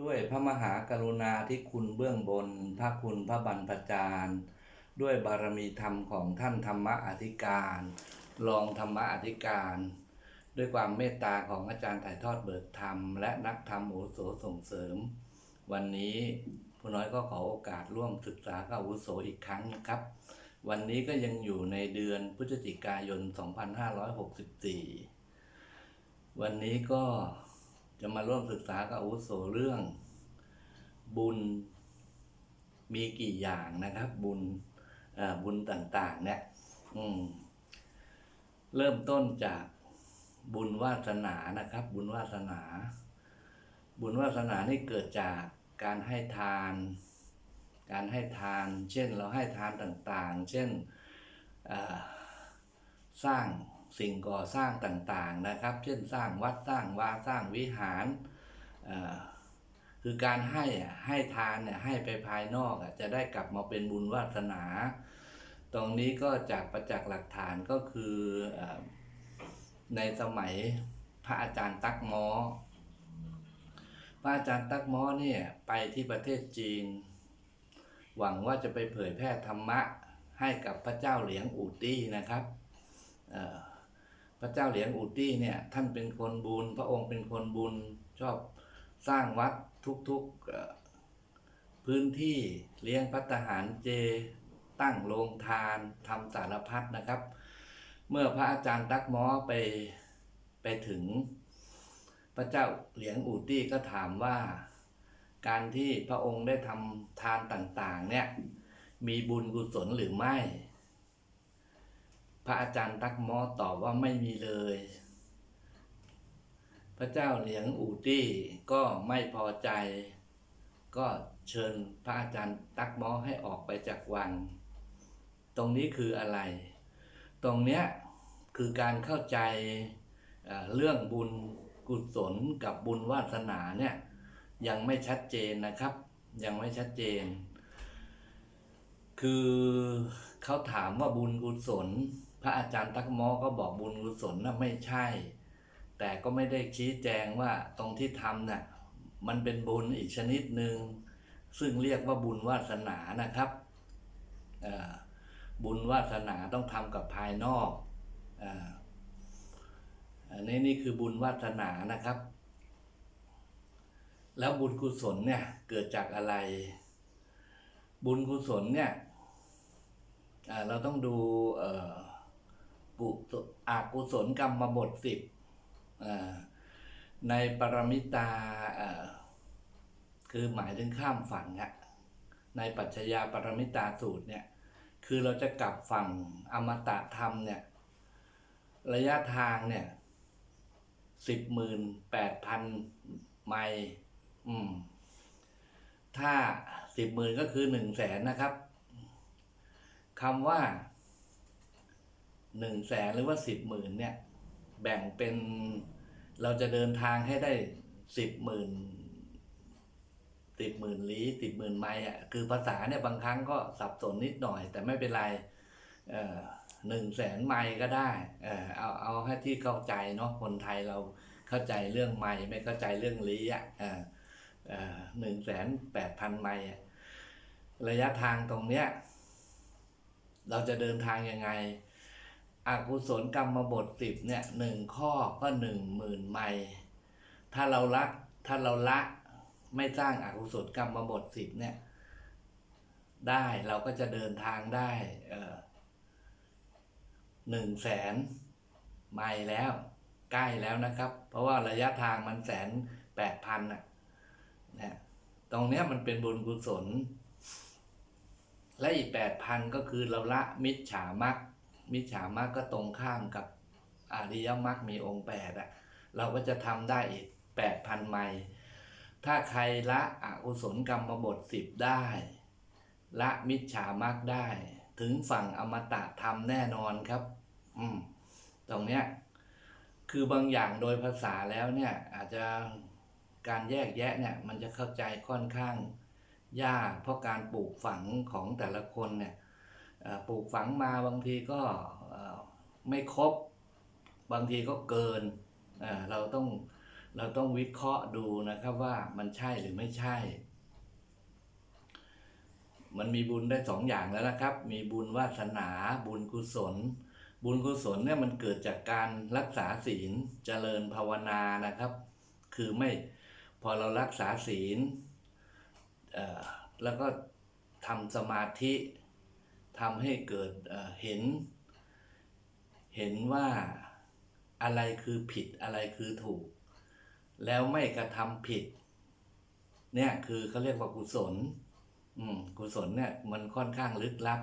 ด้วยพระมหากรุณาธิคุณเบื้องบน พระคุณพระบรรพจารย์ ด้วยบารมีธรรมของท่านธรรมอธิการรองธรรมอธิการ ด้วยความเมตตาของอาจารย์ถ่ายทอดเบิกธรรม และนักธรรมโอโสส่งเสริม วันนี้ผู้น้อยก็ขอโอกาสร่วมศึกษากับอาวุโสอีกครั้งนะครับ วันนี้ก็ยังอยู่ในเดือนพฤศจิกายน 2564 วันนี้ก็ จะมาร่วมศึกษากับอาวุโสเรื่อง บุญมีกี่อย่างนะครับ บุญบุญต่างๆ เนี่ยเริ่มต้นจากบุญวาสนานะครับ บุญวาสนา บุญวาสนานี่เกิดจากการให้ทาน การให้ทาน เช่นเราให้ทานต่างๆ เช่นสร้าง สิ่งก่อสร้างต่างๆนะครับ เช่นสร้างวัดสร้างวาสร้างวิหารคือการให้อะให้ทานเนี่ยให้ไปภายนอกจะได้กลับมาเป็นบุญวาสนา ตรงนี้ก็จากประจักษ์หลักฐานก็คืออในสมัยพระอาจารย์ตักมอพระอาจารย์ตักมอเนี่ยไปที่ประเทศจีน หวังว่าจะไปเผยแพร่ธรรมะให้กับพระเจ้าเหลียงอูตี้นะครับ พระเจ้าเหลียงอูตี้เนี่ยท่านเป็นคนบุญ พระองค์เป็นคนบุญชอบสร้างวัดทุกๆพื้นที่เลี้ยงพัตหารเจ ตั้งโรงทานทำสารพัดนะครับ เมื่อพระอาจารย์ตักม้อไปไปถึง พระเจ้าเหลียงอูตี้ก็ถามว่า การที่พระองค์ได้ทำทานต่างๆเนี่ยมีบุญกุศลหรือไม่ พระอาจารย์ตักมอตอบว่าไม่มีเลย พระเจ้าเหลียงอูตี้ก็ไม่พอใจ ก็เชิญพระอาจารย์ตักมอให้ออกไปจากวัง ตรงนี้คืออะไร ตรงเนี้ยคือการเข้าใจเอ่อเรื่องบุญกุศลกับบุญวาสนาเนี่ยยังไม่ชัดเจนนะครับ ยังไม่ชัดเจน คือเขาถามว่าบุญกุศล พระอาจารย์ตักมอก็บอกบุญกุศลน่ะไม่ใช่ แต่ก็ไม่ได้ชี้แจงว่าตรงที่ทำน่ะมันเป็นบุญอีกชนิดหนึ่งซึ่งเรียกว่าบุญวาสนานะครับบุญวาสนาต้องทำกับภายนอกอันนี้นี่คือบุญวาสนานะครับ แล้วบุญกุศลเนี่ยเกิดจากอะไร บุญกุศลเนี่ยเราต้องดูเอ่อ กุศลอากุศลกรรมบทสิบในปรมิตาคือหมายถึงข้ามฝั่งอะในปัจจยาปรมิตาสูตรเนี่ยคือเราจะกลับฝั่งอมตะธรรมเนี่ยระยะทางเนี่ยสิบหมื่นแปดพันไมล์อืมถ้าสิบหมื่นก็คือหนึ่งแสนนะครับคำว่า หนึ่งแสนหรือว่าสิบหมื่นเนี่ยแบ่งเป็นเราจะเดินทางให้ได้สิบหมื่นสิบหมื่นลี้สิบหมื่นไมล์อะคือภาษาเนี่ยบางครั้งก็สับสนนิดหน่อย แต่ไม่เป็นไรหนึ่งแสนไมล์ก็ได้เออเอาเอาให้ที่เข้าใจเนาะคนไทยเราเข้าใจเรื่องไมล์ไม่เข้าใจเรื่องลี้อะหนึ่งแสนแปดพันไมล์ระยะทางตรงเนี้ยเราจะเดินทางยังไง อกุศลกรรมบทสิบเนี่ยหนึ่งข้อก็หนึ่งหมื่นไมล์ถ้าเราละถ้าเราละไม่สร้างอากุศลกรรมบทสิบเนี่ย ได้เราก็จะเดินทางได้หนึ่งแสนไมล์แล้ว ใกล้แล้วนะครับ เพราะว่าระยะทางมันแสนแปดพันอะนะตรงเนี้ยมันเป็นบุญกุศล และอีกแปดพันก็คือเราละมิจฉามัก มิจฉามักก็ตรงข้ามกับอริยมรรคมีองค์แปดอะเราก็จะทำได้อีกแปดพันไมล์ถ้าใครละอกุศลกรรมบทสิบได้ ละมิจฉามักได้ ถึงฝั่งอมตะธรรมแน่นอนครับ อืม ตรงเนี้ย คือบางอย่างโดยภาษาแล้วเนี่ย อาจจะการแยกแยะเนี่ย มันจะเข้าใจค่อนข้างยากเพราะการปลูกฝังของแต่ละคนเนี่ย ปลูกฝังมาบางทีก็ไม่ครบบางทีก็เกินเราต้องเราต้องวิเคราะห์ดูนะครับว่ามันใช่หรือไม่ใช่ มันมีบุญได้สองอย่างแล้วนะครับ มีบุญวาสนาบุญกุศล บุญกุศลเนี่ยมันเกิดจากการรักษาศีลเจริญภาวนานะครับ คือไม่พอเรารักษาศีลแล้วก็ทำสมาธิ ทำให้เกิดเห็น เห็นว่าอะไรคือผิดอะไรคือถูก แล้วไม่กระทำผิด เนี่ยคือเขาเรียกว่ากุศลอืมกุศลเนี่ยมันค่อนข้างลึกลับ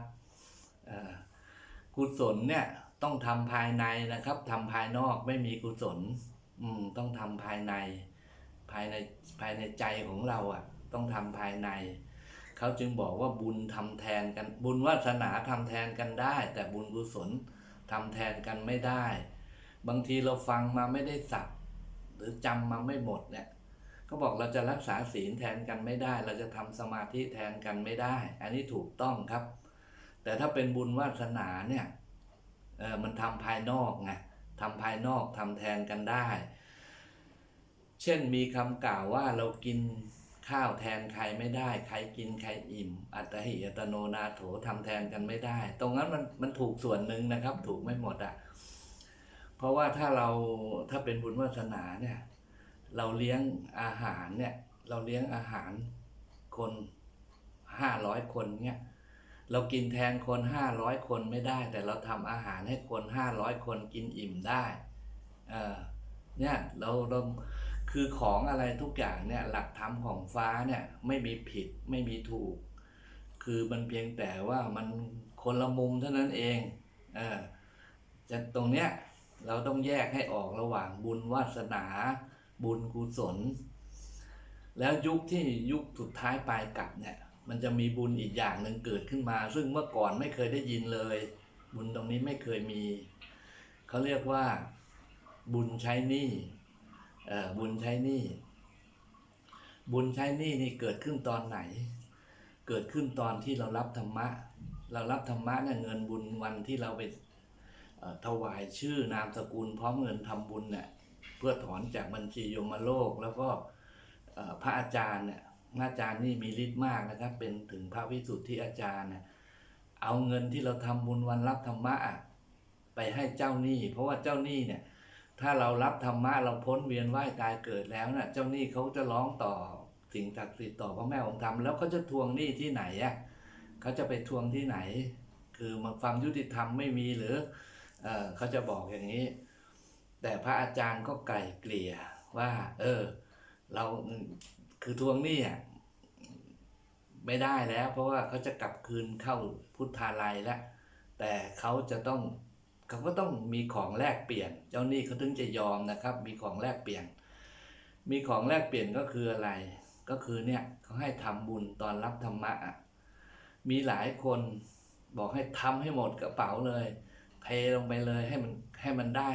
อ่อกุศลเนี่ยต้องทำภายในนะครับทำภายนอกไม่มีกุศลอืมต้องทำภายในภายในภายในใจของเราอะ ต้องทำภายใน เขาจึงบอกว่าบุญทำแทนกัน บุญวาสนาทำแทนกันได้ แต่บุญกุศลทำแทนกันไม่ได้ บางทีเราฟังมาไม่ได้สับหรือจำมาไม่หมดเนี่ยก็บอกเราจะรักษาศีลแทนกันไม่ได้ เราจะทำสมาธิแทนกันไม่ได้ อันนี้ถูกต้องครับ แต่ถ้าเป็นบุญวาสนาเนี่ยเออมันทำภายนอกไงทำภายนอกทำแทนกันได้ เช่นมีคำกล่าวว่าเรากิน ข้าวแทนใครไม่ได้ ใครกินใครอิ่ม อัตหิอัตโนนาโถทำแทนกันไม่ได้ ตรงนั้นมันมันถูกส่วนหนึ่งนะครับ ถูกไม่หมดอะเพราะว่าถ้าเราถ้าเป็นบุญวาสนาเนี่ย เราเลี้ยงอาหารเนี่ย เราเลี้ยงอาหารคนห้าร้อยคนเนี่ยเรากินแทนคนห้าร้อยคนไม่ได้ แต่เราทำอาหารให้คนห้าร้อยคนกินอิ่มได้ เออเนี่ยเราเรา คือของอะไรทุกอย่างเนี่ยหลักธรรมของฟ้าเนี่ยไม่มีผิดไม่มีถูก คือมันเพียงแต่ว่ามันคนละมุมเท่านั้นเองเออจะตรงเนี้ยเราต้องแยกให้ออกระหว่างบุญวาสนา บุญกุศล แล้วยุคที่ยุคสุดท้ายปลายกลับเนี่ยมันจะมีบุญอีกอย่างหนึ่งเกิดขึ้นมา ซึ่งเมื่อก่อนไม่เคยได้ยินเลย บุญตรงนี้ไม่เคยมี เขาเรียกว่าบุญใช้หนี้เอ่อ บุญใช้หนี้บุญใช้หนี้นี่เกิดขึ้นตอนไหน เกิดขึ้นตอนที่เรารับธรรมะ เรารับธรรมะเนี่ยเงินบุญวันที่เราไปถวายชื่อนามสกุลพร้อมเงินทำบุญเนี่ยเพื่อถอนจากบัญชีโยมโลก แล้วก็พระอาจารย์เนี่ยพระอาจารย์นี่มีฤทธิ์มากนะครับ เป็นถึงพระวิสุทธิอาจารย์เนี่ยเอาเงินที่เราทำบุญวันรับธรรมะไปให้เจ้าหนี้ เพราะว่าเจ้าหนี้เนี่ย ถ้าเรารับธรรมะเราพ้นเวียนว่ายตายเกิดแล้วน่ะ เจ้าหนี้เขาจะร้องต่อสิ่งศักดิ์สิทธิ์ต่อพระแม่องค์ธรรมแล้วเขาจะทวงหนี้ที่ไหนอะเขาจะไปทวงที่ไหน คือมาความยุติธรรมไม่มีหรือเออเขาจะบอกอย่างนี้ แต่พระอาจารย์ก็ไกล่เกลี่ยว่า เออ เราคือทวงหนี้อะไม่ได้แล้ว เพราะว่าเขาจะกลับคืนเข้าพุทธาลัยแล้วแต่เขาจะต้อง เขาก็ต้องมีของแลกเปลี่ยน เจ้าหนี้เขาถึงจะยอมนะครับ มีของแลกเปลี่ยน มีของแลกเปลี่ยนก็คืออะไร ก็คือเนี่ยเขาให้ทำบุญตอนรับธรรมะอะมีหลายคนบอกให้ทำให้หมดกระเป๋าเลยเทลงไปเลยให้มันให้มันได้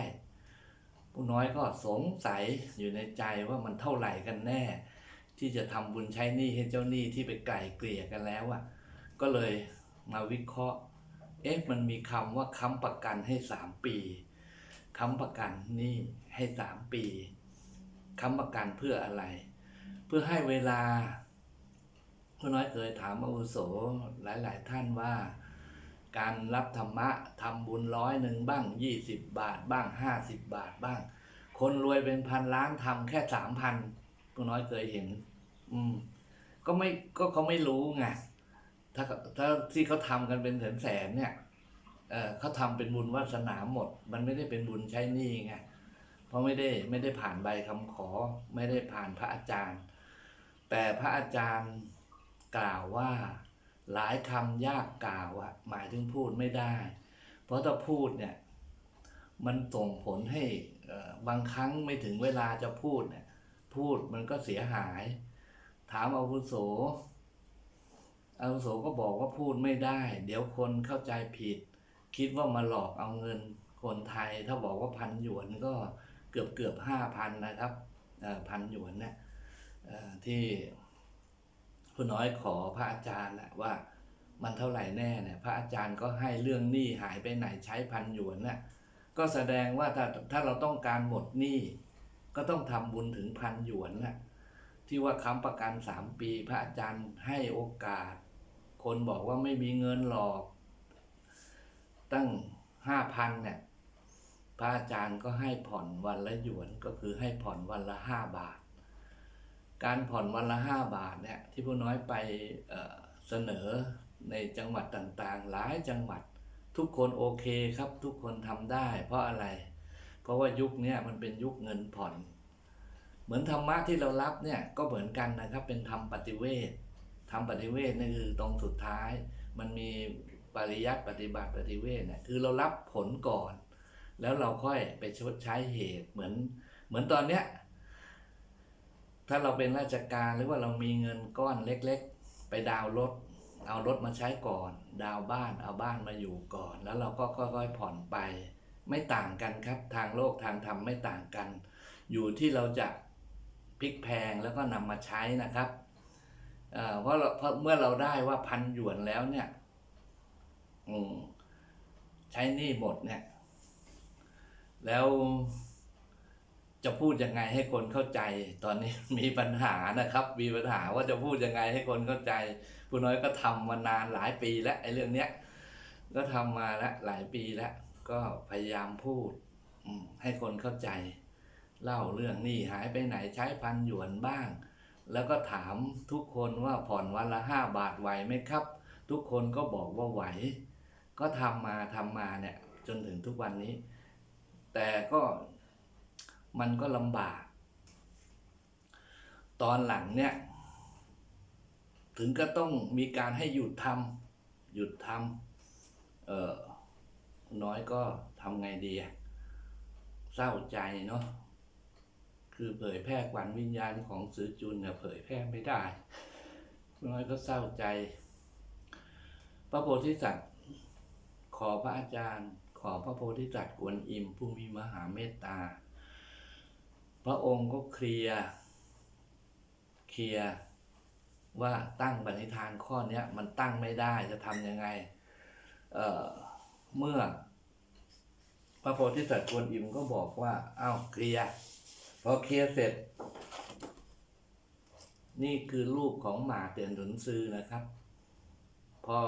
ผู้น้อยก็สงสัยอยู่ในใจว่ามันเท่าไหร่กันแน่ ที่จะทำบุญใช้หนี้ให้เจ้าหนี้ที่ไปไกล่เกลี่ยกันแล้วอะก็เลยมาวิเคราะห์ เอ๊ะมันมีคำว่าค้ำประกันให้สามปีค้ำประกันนี่ให้สามปีค้ำประกันเพื่ออะไร เพื่อให้เวลาผู้น้อยเคยถามอาวุโสหลาย ๆ ท่านว่า การรับธรรมะทำบุญร้อยหนึ่งบ้างยี่สิบบาทบ้างห้าสิบบาทบ้าง คนรวยเป็นพันล้านทำแค่สามพันผู้น้อยเคยเห็น อืม ก็ไม่ก็เขาไม่รู้ไง ถ้าถ้าที่เขาทำกันเป็นแสนแสนๆเนี่ยเออเขาทำเป็นบุญวาสนาหมด มันไม่ได้เป็นบุญใช้หนี้ไงเพราะไม่ได้ไม่ได้ผ่านใบคำขอ ไม่ได้ผ่านพระอาจารย์ แต่พระอาจารย์กล่าวว่าหลายคำยากกล่าวอะหมายถึงพูดไม่ได้ เพราะถ้าพูดเนี่ยมันส่งผลให้บางครั้งไม่ถึงเวลาจะพูดเนี่ยพูดมันก็เสียหาย ถามอาวุโส อาวุโสก็บอกว่าพูดไม่ได้ เดี๋ยวคนเข้าใจผิด คิดว่ามาหลอกเอาเงินคนไทย ถ้าบอกว่าพันหยวนก็เกือบเกือบห้าพันนะครับพันหยวนเนี่ยอ่อที่ผู้น้อยขอพระอาจารย์นะว่ามันเท่าไหร่แน่เนี่ยพระอาจารย์ก็ให้เรื่องหนี้หายไปไหนใช้พันหยวนน่ะก็แสดงว่าถ้าถ้าเราต้องการหมดหนี้ก็ต้องทำบุญถึงพันหยวนน่ะที่ว่าค้ำประกันสามปี พระอาจารย์ให้โอกาส คนบอกว่าไม่มีเงินหรอก ตั้งห้าพันเนี่ยพระอาจารย์ก็ให้ผ่อนวันละหยวนก็คือให้ผ่อนวันละห้าบาท การผ่อนวันละห้าบาทเนี่ยที่ผู้น้อยไปเเสนอในจังหวัดต่างๆ หลายจังหวัดทุกคนโอเคครับ ทุกคนทำได้ เพราะอะไร เพราะว่ายุคนี้มันเป็นยุคเงินผ่อน เหมือนธรรมะที่เรารับเนี่ยก็เหมือนกันนะครับเป็นธรรมปฏิเวท รรมปฏิเวทนี่คือตรงสุดท้าย มันมีปริยัติปฏิบัติปฏิเวทเนี่ยคือเรารับผลก่อน แล้วเราค่อยไปชดใช้เหตุเหมือน เหมือนตอนเนี้ยถ้าเราเป็นราชการหรือว่าเรามีเงินก้อนเล็ก ๆ ไปดาวรถ เอารถมาใช้ก่อน ดาวบ้านเอาบ้านมาอยู่ก่อน แล้วเราก็ค่อยๆผ่อนไป ไม่ต่างกันครับ ทางโลกทางธรรมไม่ต่างกัน อยู่ที่เราจะพลิกแพงแล้วก็นำมาใช้นะครับ เอ่อเพราะเราเพราะเมื่อเราได้ว่าพันหยวนแล้วเนี่ยใช้นี้หมดเนี่ย แล้วจะพูดยังไงให้คนเข้าใจ ตอนนี้มีปัญหานะครับ มีปัญหาว่าจะพูดยังไงให้คนเข้าใจผู้น้อยก็ทำมานานหลายปีแล้วไอ้เรื่องเนี้ยก็ทำมาแล้วหลายปีแล้ว ก็พยายามพูดอืให้คนเข้าใจ เล่าเรื่องนี้หายไปไหนใช้พันหยวนบ้าง แล้วก็ถามทุกคนว่าผ่อนวันละห้าบาทไหวไหมครับ ทุกคนก็บอกว่าไหว ก็ทำมาทำมาเนี่ยจนถึงทุกวันนี้ แต่ก็มันก็ลำบาก ตอนหลังเนี่ย ถึงก็ต้องมีการให้หยุดทำหยุดทำเออน้อยก็ทำไงดีเศร้าใจเนาะ คือเผยแพร่ขวัญวิญญาณของสือจุนเนี่ยเผยแพร่ไม่ได้น้อยก็เศร้าใจ พระโพธิสัตว์ ขอพระอาจารย์ ขอพระโพธิสัตว์กวนอิมผู้มีมหาเมตตา พระองค์ก็เคลียร์เคลียร์ว่าตั้งปณิธานข้อเนี้ยมันตั้งไม่ได้จะทำยังไงเอ่อเมื่อ พระโพธิสัตว์กวนอิมก็บอกว่าอ้าวเคลียร์ พอเคลียร์เสร็จ นี่คือรูปของหมาเตียนหนุนซือนะครับ พอ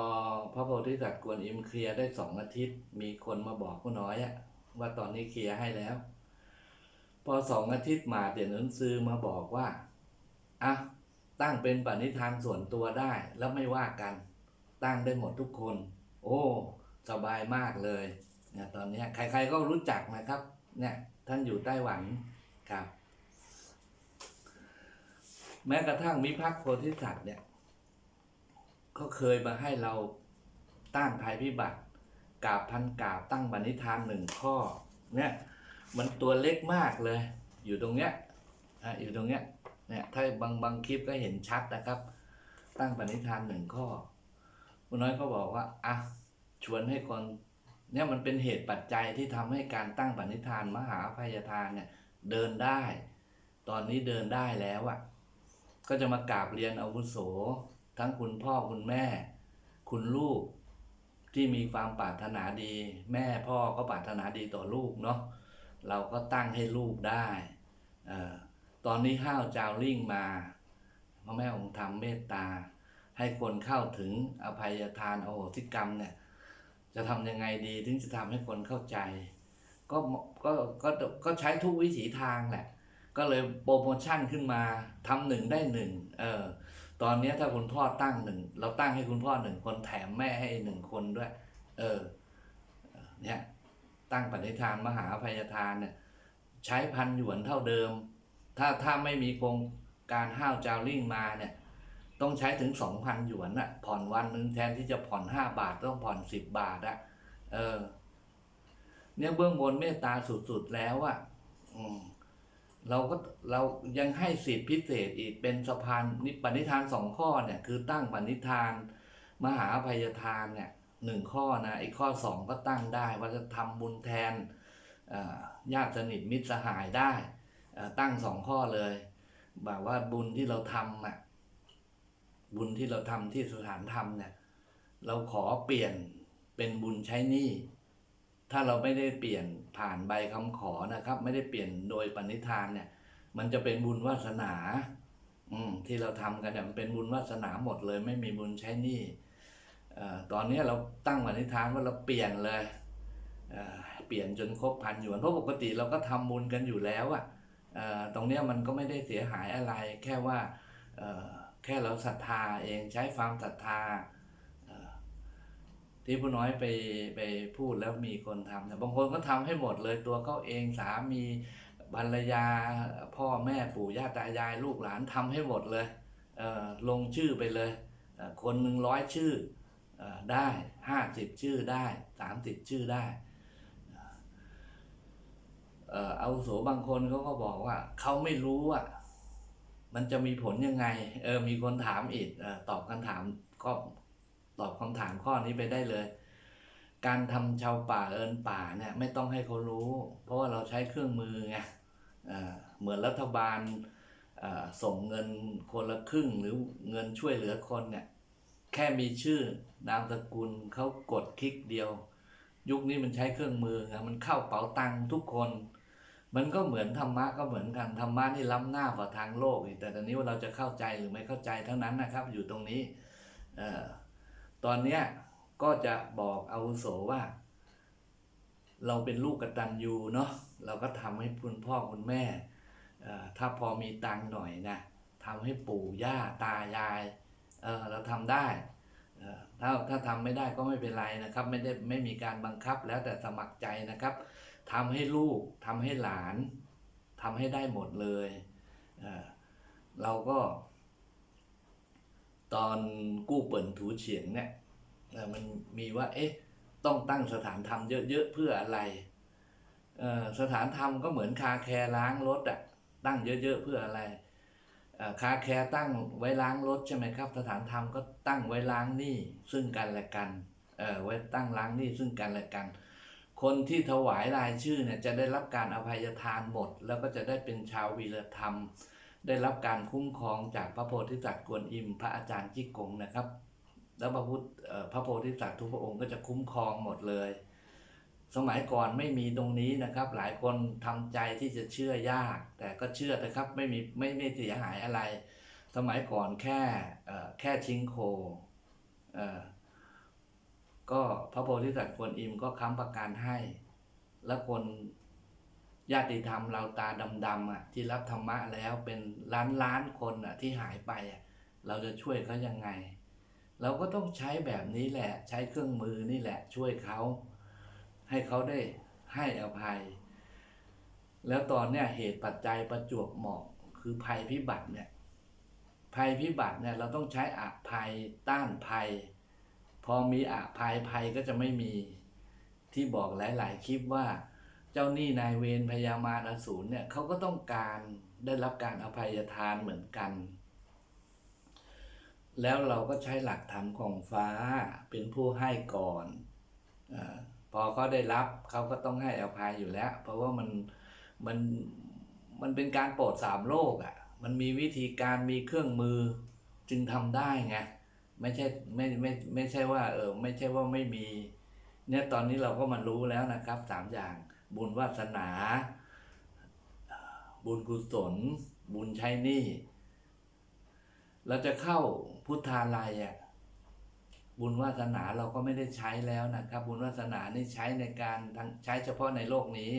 พระโพธิสัตว์กวนอิมเคลียร์ได้สองอาทิตย์ มีคนมาบอกผู้น้อยอะว่าตอนนี้เคลียร์ให้แล้ว พอสองอาทิตย์หมาเตียนหนุนซือมาบอกว่าอะตั้งเป็นปณิธานส่วนตัวได้แล้วไม่ว่ากัน ตั้งได้หมดทุกคน โอ้สบายมากเลยเนี่ยตอนนี้ใครๆก็รู้จักนะครับ เนี่ยท่านอยู่ไต้หวัน ครับ แม้กระทั่งมิพักโพธิสัตว์เนี่ยก็เคยมาให้เราต้านภัยพิบัติกาบพันกาบตั้งบันิธานหนึ่งข้อ เนี่ย มันตัวเล็กมากเลย อยู่ตรงเนี้ยอะอยู่ตรงเนี้ยเนี่ยถ้าบางบางคลิปก็เห็นชัดนะครับ ตั้งปณิธานหนึ่งข้อคุณน้อยก็บอกว่าอะชวนให้คนเนี่ยมันเป็นเหตุปัจจัยที่ทำให้การตั้งปณิธานมหาภัยทานเนี่ย เดินได้ ตอนนี้เดินได้แล้วอะ่ะ ก็จะมากราบเรียนอาวุโส ทั้งคุณพ่อคุณแม่ คุณลูกที่มีความปรารถนาดี แม่พ่อก็ปรารถนาดีต่อลูกเนาะเราก็ตั้งให้ลูกได้ออตอนนี้ห้าวจาวลิ่งมาพระแม่องค์ธรรมเมตตา ให้คนเข้าถึงอภัยทานโอโหสิกรรมเนี่ยจะทำยังไงดีถึงจะทำให้คนเข้าใจ ก็ก็ก็ก็ใช้ทุกวิถีทางแหละ ก็เลยโปรโมชั่นขึ้นมาทำหนึ่งได้หนึ่งเออตอนนี้ถ้าคุณพ่อตั้งหนึ่งเราตั้งให้คุณพ่อหนึ่งคนแถมแม่ให้หนึ่งคนด้วย เออเนี่ยตั้งปณิธานมหาภัยทานเนี่ยใช้พันหยวนเท่าเดิม ถ้าถ้าไม่มีโครงการห้าวจาวลิ่งมาเนี่ยต้องใช้ถึงสองพันหยวนอะผ่อนวันหนึ่งแทนที่จะผ่อนห้าบาทต้องผ่อนสิบบาทอะเออ เนี่ยเบื้องบนเมตตาสุดๆแล้วอะเราก็เรายังให้สิทธิพิเศษอีกเป็นสะพานนิปณิธานสองข้อเนี่ย คือตั้งปณิธาน มหาภัยทานเนี่ยหนึ่งข้อนะอีกข้อสองก็ตั้งได้ว่าจะทำบุญแทนญาติสนิทมิตรสหายได้ตั้งสองข้อเลยแบบว่าบุญที่เราทำอะบุญที่เราทำที่สถานธรรมเนี่ย เราขอเปลี่ยนเป็นบุญใช้หนี้ ถ้าเราไม่ได้เปลี่ยนผ่านใบคำขอนะครับ ไม่ได้เปลี่ยนโดยปณิธานเนี่ย มันจะเป็นบุญวาสนา อืมที่เราทำกันเนี่ยมันเป็นบุญวาสนาหมดเลย ไม่มีบุญใช้หนี้เอ่อตอนนี้เราตั้งปณิธานว่าเราเปลี่ยนเลยเอ่อเปลี่ยนจนครบพันหยวนเพราะปกติเราก็ทำบุญกันอยู่แล้วอะ่ะตรงนี้มันก็ไม่ได้เสียหายอะไร แค่ว่าเอ่อแค่เราศรัทธาเองใช้ความศรัทธา ที่ผู้น้อยไปไปพูดแล้วมีคนทำแต่บางคนก็ทำให้หมดเลยตัวเขาเองสามีภรรยาพ่อแม่ปู่ย่าตายายลูกหลานทำให้หมดเลยเออลงชื่อไปเลย คนหนึ่งร้อยชื่ออได้ห้าสิบชื่อได้สามสิบชื่อได้เอ่ออาโสบางคนเขาก็บอกว่าเขาไม่รู้อะมันจะมีผลยังไงเออมีคนถามอีกออตอบคำถามก็ ตอบคำถามข้อนี้ไปได้เลย การทำชาวป่าเอินป่าเนี่ยไม่ต้องให้เขารู้ เพราะว่าเราใช้เครื่องมือไงเหมือนรัฐบาลส่งเงินคนละครึ่งหรือเงินช่วยเหลือคนเนี่ยแค่มีชื่อนามสกุลเขากดคลิกเดียว ยุคนี้มันใช้เครื่องมือไงมันเข้าเป๋าตังค์ทุกคน มันก็เหมือนธรรมะก็เหมือนกันธรรมะนี่ล้ำหน้ากว่าทางโลกแต่ตอนนี้ว่าเราจะเข้าใจหรือไม่เข้าใจเท่านั้นนะครับ อยู่ตรงนี้เออ ตอนเนี้ยก็จะบอกอาวุโสว่า เราเป็นลูกกระตัญญูเนาะเราก็ทำให้คุณพ่อคุณแม่ ถ้าพอมีตังค์หน่อยนะทำให้ปู่ย่าตายายเเราทำได้ถ้าถ้าทำไม่ได้ก็ไม่เป็นไรนะครับ ไม่ได้ไม่มีการบังคับแล้วแต่สมัครใจนะครับทำให้ลูกทำให้หลานทำให้ได้หมดเลยเเราก็ ตอนกู้เปิ่นถูเฉียงเนี่ยมันมีว่าเอ๊ะต้องตั้งสถานธรรมเยอะๆเพื่ออะไรสถานธรรมก็เหมือนคาแคร์ล้างรถอะตั้งเยอะๆเพื่ออะไรคาแคร์ตั้งไว้ล้างรถใช่ไหมครับ สถานธรรมก็ตั้งไว้ล้างหนี้ซึ่งกันและกันเอ่อไว้ตั้งล้างหนี้ซึ่งกันและกัน คนที่ถวายรายชื่อเนี่ยจะได้รับการอภัยทานหมด แล้วก็จะได้เป็นชาววีรธรรม ได้รับการคุ้มครองจากพระโพธิสัตว์กวนอิมพระอาจารย์จิกกงนะครับ แล้วพระพุทธพระโพธิสัตว์ทุกพระองค์ก็จะคุ้มครองหมดเลย สมัยก่อนไม่มีตรงนี้นะครับ หลายคนทำใจที่จะเชื่อยาก แต่ก็เชื่อนะครับไม่มีไม่ไม่เสียหายอะไร สมัยก่อนแค่แค่ชิงโคก็พระโพธิสัตว์กวนอิมก็ค้ำประกันให้ แล้วคน ญาติธรรมเราตาดำๆอะที่รับธรรมะแล้วเป็นล้านล้านๆคนอะที่หายไปอะเราจะช่วยเขายังไง เราก็ต้องใช้แบบนี้แหละ ใช้เครื่องมือนี่แหละ ช่วยเขาให้เขาได้ให้อภัย แล้วตอนเนี้ยเหตุปัจจัยประจวบเหมาะคือภัยพิบัติเนี่ยภัยพิบัติเนี่ยเราต้องใช้อภัยต้านภัย พอมีอภัยภัยก็จะไม่มีที่บอกหลาย ๆ คลิปว่า เจ้าหนี้นายเวรพยามารอสูรเนี่ยเขาก็ต้องการได้รับการอภัยทานเหมือนกัน แล้วเราก็ใช้หลักธรรมของฟ้าเป็นผู้ให้ก่อนอาพอเขาได้รับเขาก็ต้องให้อภัยอยู่แล้ว เพราะว่ามันมันมันเป็นการโปรดสามโลกอะ่ะ มันมีวิธีการมีเครื่องมือจึงทำได้ไงไม่ใช่ไม่ไม่ไม่ใช่ว่าเออไม่ใช่ว่าไม่มี เนี่ยตอนนี้เราก็มารู้แล้วนะครับสามอย่าง บุญวาสนา บุญกุศล บุญใช้หนี้เราจะเข้าพุทธาลัยอะบุญวาสนาเราก็ไม่ได้ใช้แล้วนะครับ บุญวาสนานี่ใช้ในการทั้งใช้เฉพาะในโลกนี้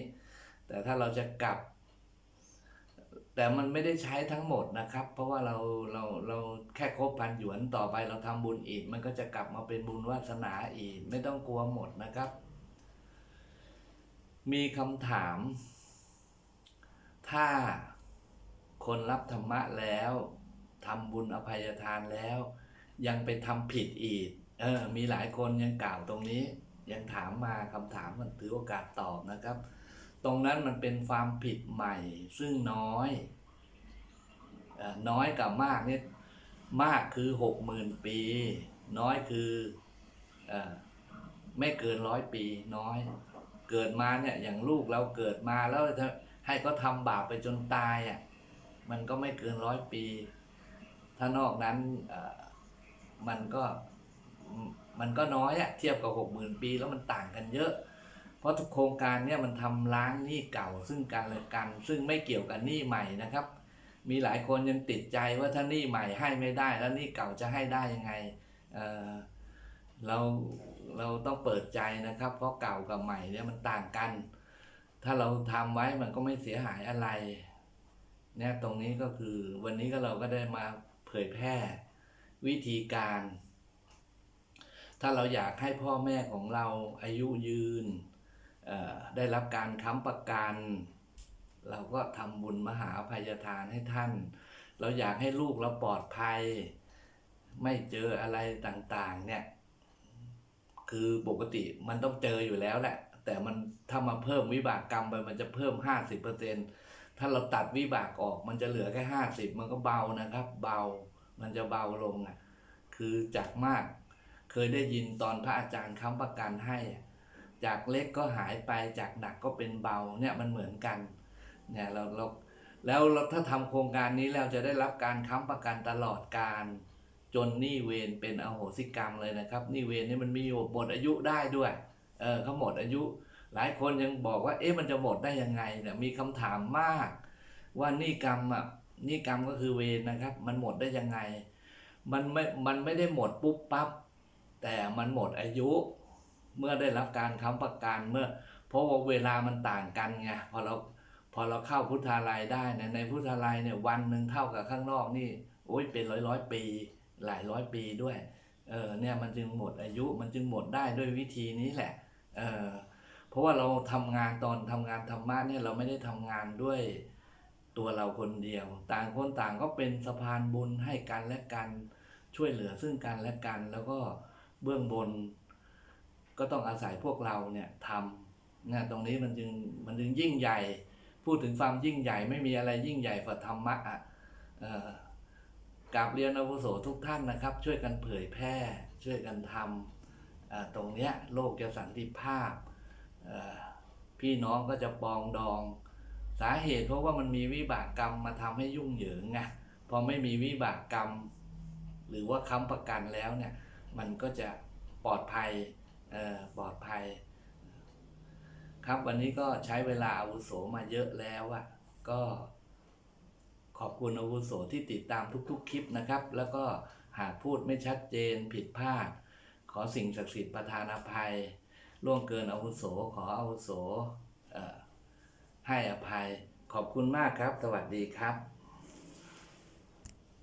แต่ถ้าเราจะกลับ แต่มันไม่ได้ใช้ทั้งหมดนะครับ เพราะว่าเราเราเราแค่ครบพันหยวนต่อไปเราทำบุญอีก มันก็จะกลับมาเป็นบุญวาสนาอีก ไม่ต้องกลัวหมดนะครับ มีคำถาม ถ้าคนรับธรรมะแล้วทำบุญอภัยทานแล้ว ยังไปทำผิดอีก เออ มีหลายคนยังกล่าวตรงนี้ ยังถามมาคำถามมันถือโอกาสตอบนะครับ ตรงนั้นมันเป็นความผิดใหม่ ซึ่งน้อยออน้อยกับมากเนี่ยมากคือหกหมื่นปี น้อยคือออไม่เกินร้อยปีน้อย เกิดมาเนี่ยอย่างลูกเราเกิดมาแล้วให้เขาทำบาปไปจนตายอะมันก็ไม่เกินร้อยปี ถ้านอกนั้นมันก็มันก็น้อยอะเทียบกับหกหมื่นปีแล้วมันต่างกันเยอะ เพราะทุกโครงการเนี่ยมันทำล้างหนี้เก่าซึ่งกันและกัน ซึ่งไม่เกี่ยวกับหนี้ใหม่นะครับ มีหลายคนยังติดใจว่าถ้าหนี้ใหม่ให้ไม่ได้ แล้วหนี้เก่าจะให้ได้ยังไงเเรา เราต้องเปิดใจนะครับ เพราะเก่ากับใหม่เนี่ยมันต่างกัน ถ้าเราทำไว้มันก็ไม่เสียหายอะไรเนี่ยตรงนี้ก็คือวันนี้ก็เราก็ได้มาเผยแพร่วิธีการ ถ้าเราอยากให้พ่อแม่ของเราอายุยืนเอ่อได้รับการค้ำประกัน เราก็ทำบุญมหาอภัยทานให้ท่าน เราอยากให้ลูกเราปลอดภัย ไม่เจออะไรต่างๆเนี่ย คือปกติมันต้องเจออยู่แล้วแหละ แต่มันถ้ามาเพิ่มวิบากกรรมไปมันจะเพิ่มห้าสิบเปอร์เซ็นถ้าเราตัดวิบากออกมันจะเหลือแค่ห้าสิบมันก็เบานะครับ เบามันจะเบาลงอะคือจากมากเคยได้ยินตอนพระอาจารย์ค้ำประกันให้ จากเล็กก็หายไปจากหนักก็เป็นเบาเนี่ยมันเหมือนกันเนี่ยเราเราแล้วเราถ้าทำโครงการนี้แล้วจะได้รับการค้ำประกันตลอดการ จนนี้เวรเป็นอโหสิกรรมเลยนะครับ นี้เวรนี่มันมีอยู่หมดอายุได้ด้วย เออเขาหมดอายุ หลายคนยังบอกว่า เอ๊ะมันจะหมดได้ยังไงเนี่ยมีคำถามมาก ว่านี้กรรมอะนี้กรรมก็คือเวรนะครับ มันหมดได้ยังไง มันไม่มันไม่ได้หมดปุ๊บปั๊บแต่มันหมดอายุ เมื่อได้รับการค้ำประกันเมื่อ เพราะว่าเวลามันต่างกันไงพอเราพอเราเข้าพุทธาลัยได้นในพุทธาลัยเนี่ยวันหนึ่งเท่ากับข้างนอกนี่โอ้ยเป็นร้อยร้อยปี หลายร้อยปีด้วยเออเนี่ยมันจึงหมดอายุมันจึงหมดได้ด้วยวิธีนี้แหละเออเพราะว่าเราทำงานตอนทำงานธรรมะเนี่ยเราไม่ได้ทำงานด้วยตัวเราคนเดียว ต่างคนต่างก็เป็นสะพานบุญให้กันและกันช่วยเหลือซึ่งกันและกัน แล้วก็เบื้องบน ก็ต้องอาศัยพวกเราเนี่ยทำเนี่ยตรงนี้มันจึงมันจึงยิ่งใหญ่ พูดถึงความยิ่งใหญ่ไม่มีอะไรยิ่งใหญ่กว่าธรรมะอะเอ่อ กราบเรียนอาวุโสทุกท่านนะครับ ช่วยกันเผยแพร่ ช่วยกันทำตรงเนี้ยโลกจะสันติภาพ พี่น้องก็จะปองดอง สาเหตุเพราะว่ามันมีวิบากกรรมมาทำให้ยุ่งเหยิงไงพอไม่มีวิบากกรรม หรือว่าค้ำประกันแล้วเนี่ยมันก็จะปลอดภัยปลอดภัย ครับวันนี้ก็ใช้เวลาอาวุโสมาเยอะแล้วอะก็ ขอบคุณอาวุโสที่ติดตามทุกๆ คลิปนะครับ แล้วก็หากพูดไม่ชัดเจนผิดพลาด ขอสิ่งศักดิ์สิทธิ์ประทานอภัยล่วงเกินอาวุโสขออาวุโสให้อภัย ขอบคุณมากครับ สวัสดีครับ